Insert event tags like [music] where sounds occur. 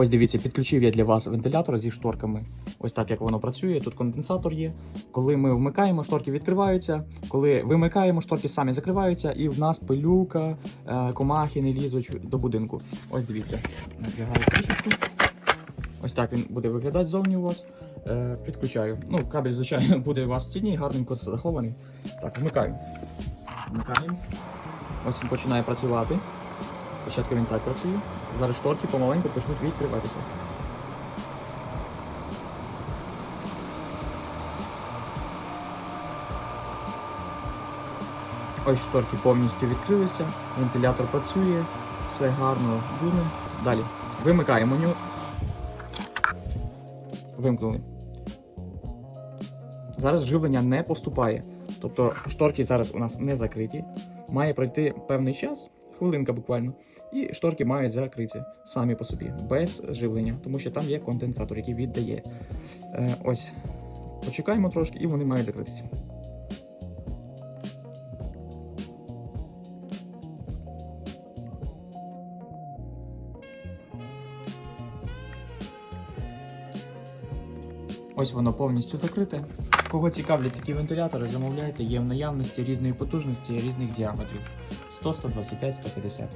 Ось дивіться, підключив я для вас вентилятор зі шторками. Ось так як воно працює. Тут конденсатор є. Коли ми вмикаємо, шторки відкриваються. Коли вимикаємо, шторки самі закриваються, і в нас пилюка, е, комахи не лізуть до будинку. Ось дивіться, напрягаю кришечку. Ось так він буде виглядати ззовні у вас. Е, підключаю. Ну, кабель, звичайно, [laughs] буде у вас в стіні, гарненько захований. Так, вмикаю. Вмикаємо. Ось він починає працювати. Спочатку він так працює. Зараз шторки помаленьку почнуть відкриватися. Ось шторки повністю відкрилися, вентилятор працює, все гарно дуне. Далі. Вимикаємо ню. Вимкнули. Зараз живлення не поступає. Тобто шторки зараз у нас не закриті. Має пройти певний час, хвилинка буквально, і шторки мають закритися самі по собі, без живлення, тому що там є конденсатор, який віддає. Е, ось. Почекаємо трошки, і вони мають закритися. Ось воно повністю закрите. Кого цікавлять такі вентилятори, замовляйте, є в наявності різної потужності, різних діаметрів 100, 125, 150.